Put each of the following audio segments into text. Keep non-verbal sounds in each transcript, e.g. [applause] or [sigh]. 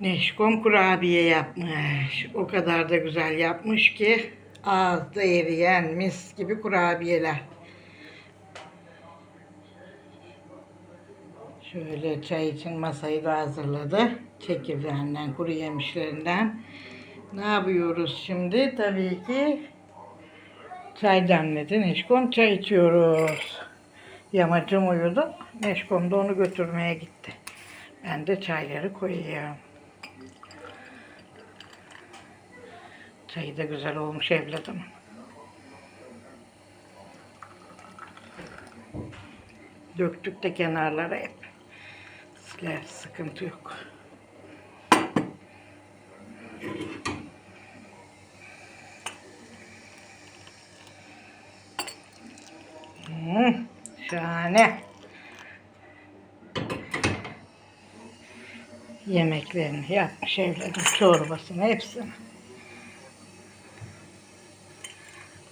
Neşkom kurabiye yapmış. O kadar da güzel yapmış ki ağızda eriyen mis gibi kurabiyeler. Şöyle çay için masayı da hazırladı. Çekirdeğinden, kuru yemişlerinden. Ne yapıyoruz şimdi? Tabii ki çay demledi. Neşkom çay içiyoruz. Yamacım uyudu. Neşkom da onu götürmeye gitti. Ben de çayları koyuyorum. Çayı da güzel olmuş evladım. Döktük de kenarlara hep. Siler, sıkıntı yok. Hmm, şahane. Yemeklerini yapmış evladım, çorbasını, hepsini.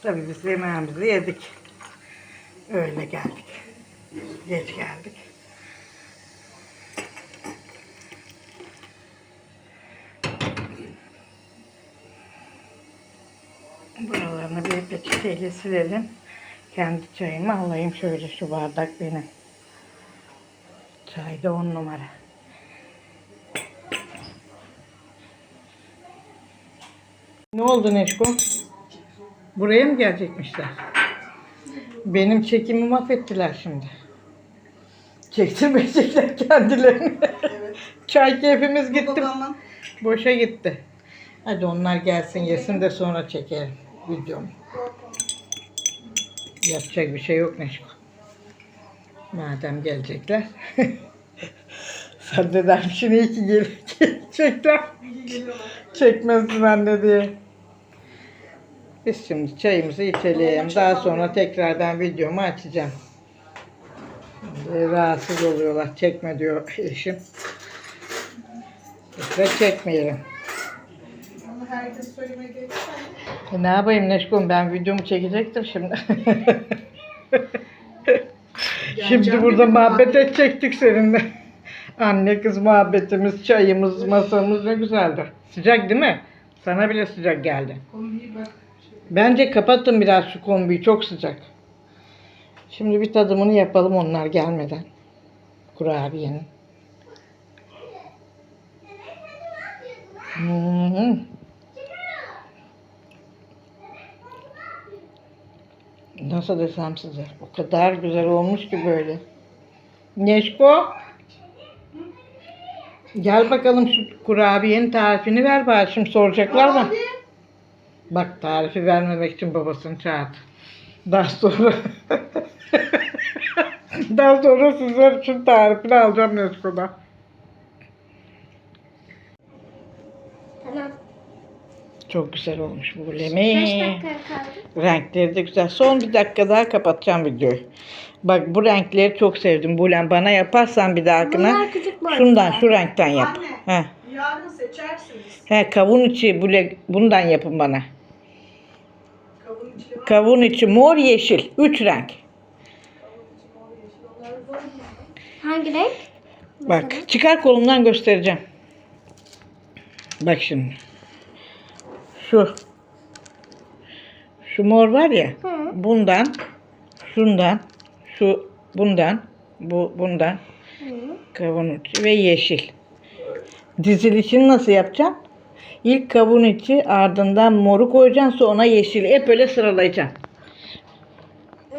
Tabii biz yemeğimizi yedik. Öyle geldik. Geç geldik. Buralarını bir peçeteyle silelim. Kendi çayımı alayım şöyle şu bardak benim. Çay da on numara. Ne oldu Neşko? Buraya mı gelecekmişler? Benim çekimi mahvettiler şimdi. Çektirmeyecekler kendilerini. [laughs] Çay keyfimiz gitti. Babamın Boşa gitti. Hadi onlar gelsin yesin de sonra çekelim videomu. Yapacak bir şey yok Neşko. Madem gelecekler. [laughs] Sen de dermişsin iyi ki [laughs] gelecekler. Çekmezsin anne diye. Biz şimdi çayımızı içelim. Daha sonra tekrardan videomu açacağım. Şimdi rahatsız oluyorlar. Çekme diyor eşim. Ve çekmeyelim. ama herkes. E ne yapayım Neşkom ben videomu çekecektim şimdi. [laughs] şimdi burada muhabbet edecektik seninle. Anne kız muhabbetimiz, çayımız, masamız ne güzeldi. Sıcak değil mi? Sana bile sıcak geldi. Kombiyi bak. Bence kapatın biraz şu kombiyi çok sıcak. Şimdi bir tadımını yapalım onlar gelmeden. Kurabiyenin. Hmm. Nasıl desem size? O kadar güzel olmuş ki böyle. Neşko. Gel bakalım şu kurabiyenin tarifini ver bari. Şimdi soracaklar mı? Bak tarifi vermemek için babasını çağırdı. Daha sonra [laughs] daha sonra sizler için tarifini alacağım Nesko'da. Tamam. Çok güzel olmuş bu Kaç lemi. dakika kaldı? Renkleri de güzel. Son bir dakika daha kapatacağım videoyu. Bak bu renkleri çok sevdim. Bulen bana yaparsan bir dahakine Bunlar küçük boy. şundan şu renkten yap. Anne. He. Yarın seçersiniz. He kavun içi bule bundan yapın bana. Kavun içi mor yeşil. Üç renk. Hangi renk? Bak çıkar kolumdan göstereceğim. Bak şimdi. Şu. Şu mor var ya. Hı. Bundan. Şundan. Şu bundan. Bu bundan. Hı. Kavun içi ve yeşil. Dizilişini nasıl yapacağım? İlk kavun içi ardından moru koyacaksın sonra yeşili. Hep öyle sıralayacaksın.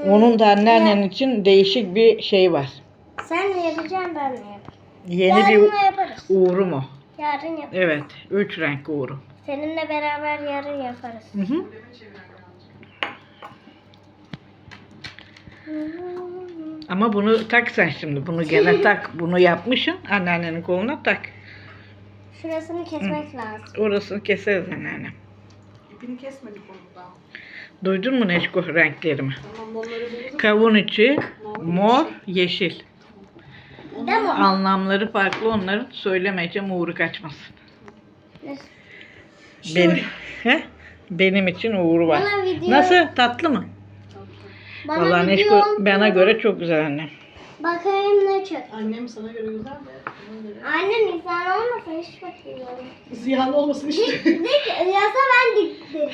Onun da anneannen için değişik bir şey var. Sen mi yapacaksın ben mi yaparım? Yeni Yarın bir yaparız. uğurum o. Yarın yap. Evet. Üç renk uğurum. Seninle beraber yarın yaparız. Hı hı. Ama bunu tak sen şimdi. Bunu gene [laughs] tak. Bunu yapmışsın. Anneannenin koluna tak. Şurasını kesmek lazım. Orasını keseriz anneannem. İpini kesmedik onu daha. Duydun mu Neşko renklerimi? Tamam onları buluruz. Kavun içi, mor, yeşil. Değil mi? Anlamları farklı onların. Söylemeyeceğim uğru kaçmasın. Benim, he? Benim için uğru var. Bana video- Nasıl? Tatlı mı? Bana Vallahi video Neşko bana göre çok güzel annem. Bakayım ne çok. Annem sana göre güzel de. Annem insan olmasa hiç bakıyorum. Ziyanlı olmasın işte. Ne ki? Yasa ben diktim.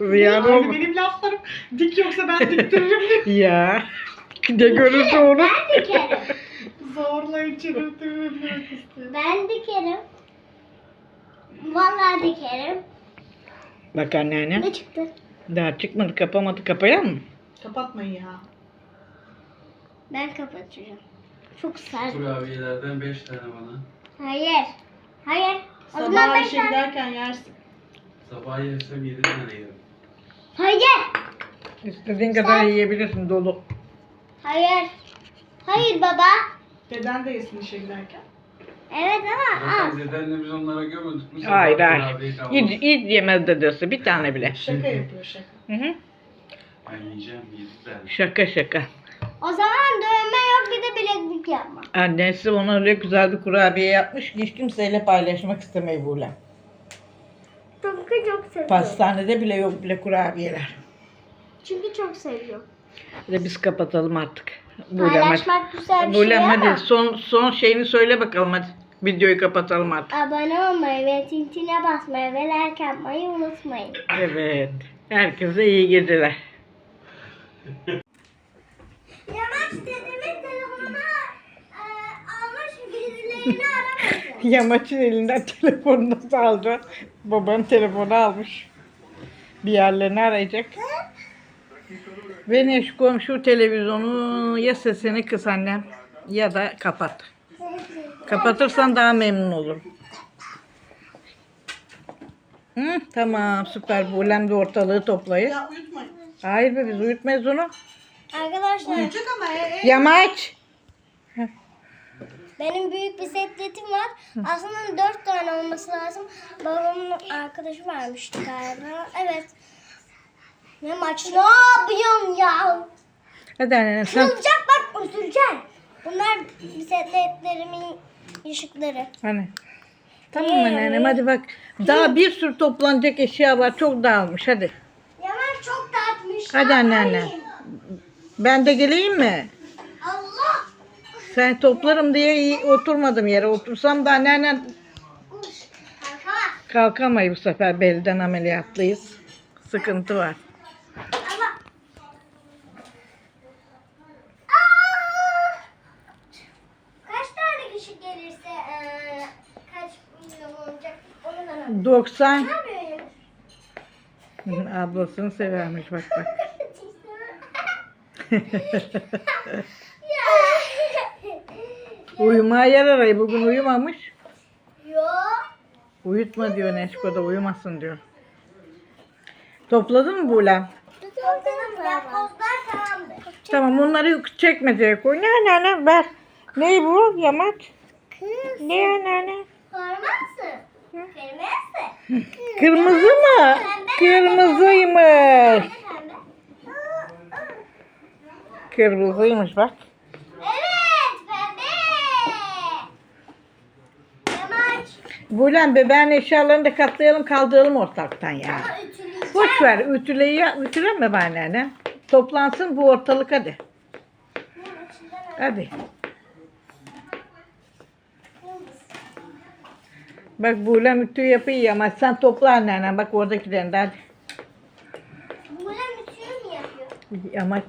[laughs] Rüya Aynı olma. benim laflarım. Dik yoksa ben diktiririm diye. [laughs] Ya. Ne görürse onu. Ben dikerim. Zorla içirirdim. istedim. Ben dikerim. Vallahi dikerim. Bak anneanne. Ne çıktı? Daha çıkmadı kapamadı kapayalım mı? Kapatmayın ya. Ben kapatacağım. Çok sert. Kurabiyelerden 5 tane bana. Hayır. Hayır. O Sabah ben işe sen... giderken yersin. Sabah yersem 7 tane yerim. Hayır. İstediğin kadar yiyebilirsin dolu. Hayır. Hayır baba. Deden de yesin işe giderken. Evet ama az. Zaten dedenle biz onlara gömüldük. Bu sabah Hayır hayır. kurabiye. Hiç, hiç yemez dedesi bir tane bile. Şaka yapıyor şaka. Hı hı. Ben yiyeceğim 7 tane. Şaka şaka. O zaman dövme yok bir de bileklik yapma. Annesi ona öyle güzel bir kurabiye yapmış ki hiç kimseyle paylaşmak istemeyi Buğlem. Çünkü çok seviyor. Pastanede bile yok bile kurabiyeler. Çünkü çok seviyor. Hadi biz kapatalım artık. Buğlem hadi. Paylaşmak güzel bir şey hadi ama son, son şeyini söyle bakalım hadi. Videoyu kapatalım artık. abone olmayı ve tintine basmayı ve like yapmayı unutmayın. Evet. Herkese iyi geceler. [laughs] Yamaç dedemin telefonunu e, almış birilerini aramasın. Yamaç'ın elinden telefonunu aldı. Babanın telefonu almış. Bir yerlerini arayacak. Ve Neşkom şu televizyonu ya sesini kıs annem ya da kapat. Kapatırsan daha memnun olurum. Hı, tamam süper. Buğlem de ortalığı toplayın. Ya uyutmayın. Hayır be biz uyutmayız onu. Arkadaşlar Uyuyacak ama. Yamaç. Benim büyük bir setletim var. Aslında dört tane olması lazım. Babamın arkadaşı vermişti galiba. Evet. Yamaç ne yapıyorsun ya? Hadi anne sen. Kırılacak bak üzüleceksin. Bunlar bisikletlerimin ışıkları. Hani. Tamam anneannem hadi bak. Daha bir sürü toplanacak eşya var. Çok dağılmış hadi. Yaman çok dağıtmış. Hadi anneanne. Ben de geleyim mi? Sen toplarım diye iyi oturmadım yere. Otursam da anneannen kalkamayız bu sefer. Belden ameliyatlıyız. Sıkıntı var. Kaç tane kişi gelirse eee, kaç milyon olacak? Onu da öğren. 90 Ne yapıyorsun? ablasını severmiş bak bak. [laughs] ya. Uyumaya yer arayı. Bugün uyumamış. Yo. Uyutma diyor Neşko da uyumasın diyor. Topladın mı Buğlem? Topladım tamamdır. Tamam onları çekmeceye koy. Ne anneanne ver. Ne bu yamaç? Kız. Ne anneanne? Kırmızı. [laughs] Kırmızı mı? Kırmızıymış. Kırmızıymış bak. Evet pembe. Buğlem bebeğin eşyalarını da katlayalım kaldıralım ortaktan ya. Boş ver ütüleyi ütüleme be anneanne. Toplansın bu ortalık hadi. Hadi. Bak Buğlem ütü yapıyor ama sen topla anneanne. Bak oradakilerini de hadi. Bulan ütüyü mü yapıyor? Yamaç.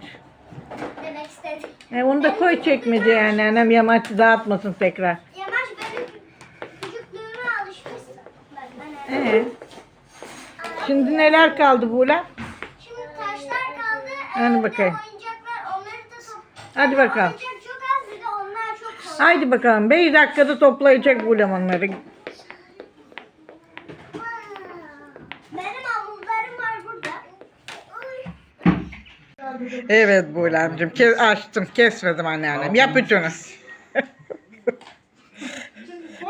Demek istedim. E, onu da koy çekmeceye anneannem yamaç dağıtmasın tekrar. Yamaç benim küçüklüğüme alışmışsın. Bak ben Ee, şimdi neler kaldı Buğlem? Şimdi taşlar kaldı. Hadi Ee, bakayım. Oyuncaklar onları da top. Hadi bakalım. Oyuncak çok az bir de onlar çok fazla. Haydi bakalım. 5 dakikada toplayacak Buğlem onları. Benim hamurlarım var burada. Evet Buğlemciğim. Kes, açtım. Kesmedim anneannem. Yap ütünü. [laughs]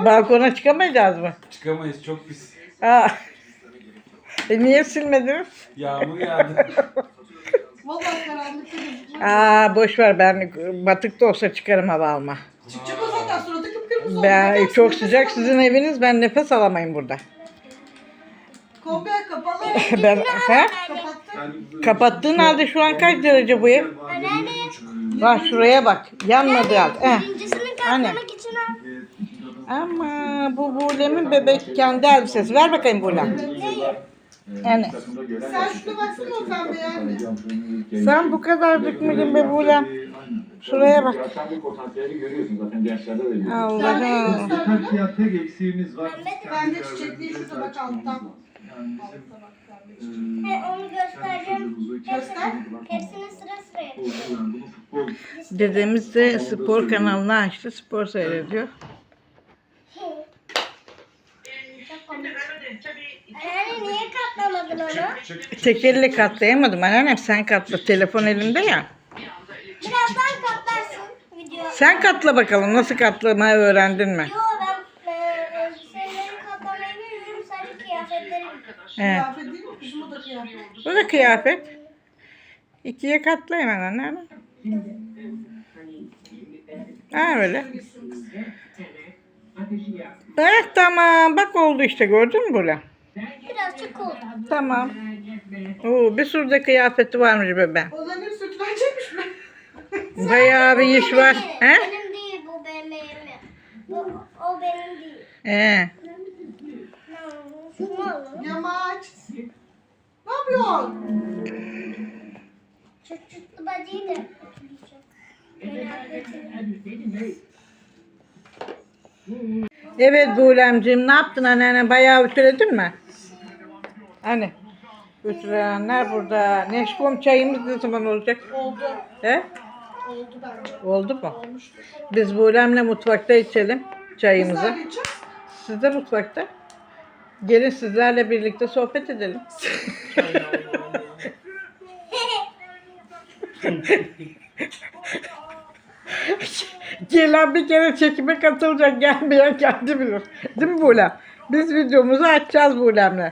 Balkona çıkamayacağız mı? Çıkamayız çok pis. Aa. E niye silmediniz? Yağmur yağdı. [laughs] Vallahi karanlıkta gözüküyor. Aa boş ver ben batıkta olsa çıkarım hava alma. Çıkacak o zaten suratı kıpkırmızı oldu. Ben Nefes- çok sıcak sizin eviniz ben nefes alamayın burada. Kombi kapalı. [laughs] ben he? Kapattı. Ben Kapattığın halde şu an kaç derece bu ev? Anneanne Bak şuraya bak. Yanmadı alt. Eh. Birincisini Anne. katlamak için al. Bu Buğlem'in bebek kendi elbisesi. Ver bakayım Buğlem. Yani Sen şuna baksana o pembeye anne. sen bu kadarcık mıydın be Buğlem? Şuraya bak. Bu potansiyeli görüyorsun zaten gençlerde de görüyorsun. Allah'ım. Birkaç fiyat tek eksiğimiz var. Bende çiçekli şurada bak alttan. Yani Altta bizim onu göstereceğim. Göster. Hepsini sıra sıra yapacağım. Dedemiz de spor kanalını açtı. Spor seyrediyor. Çok komik. Anne niye katlamadın onu? Tek elle katlayamadım. Anneannem sen katla. Telefon elinde ya. Birazdan katlarsın video. Sen katla bakalım. Nasıl katlamayı öğrendin mi? Yo ben e, elbiseleri katlamayı bilmiyorum. Sadece kıyafetleri biliyorum. He. Kıyafet değil mi? Da kıyafet. Bu da kıyafet. İkiye katla hemen anneanne. Ha öyle. Evet tamam. Bak oldu işte gördün mü böyle? Birazcık oldu. Tamam. Oo, bir sürü de kıyafeti varmış bebeğim. Onların hepsi ütülenecekmiş mi? [laughs] Bayağı bir iş var. He? Benim değil bu benim. Bu, o benim değil. He. Yamaç. Ne yapıyorsun? Çıtlı bacıyı da. Evet Buğlemciğim ne yaptın anneanne? Bayağı ütüledin mi? Hani? Ütüleyenler burada. Neşkom çayımız ne zaman olacak? Oldu. He? Oldu bence. Oldu mu? Olmuştur. Biz Buğlem'le mutfakta içelim çayımızı. Siz de mutfakta. Gelin sizlerle birlikte sohbet edelim. [laughs] [laughs] Gelen bir kere çekime katılacak, gelmeyen kendi bilir. Değil mi Buğlem? Biz videomuzu açacağız Buğlem'le.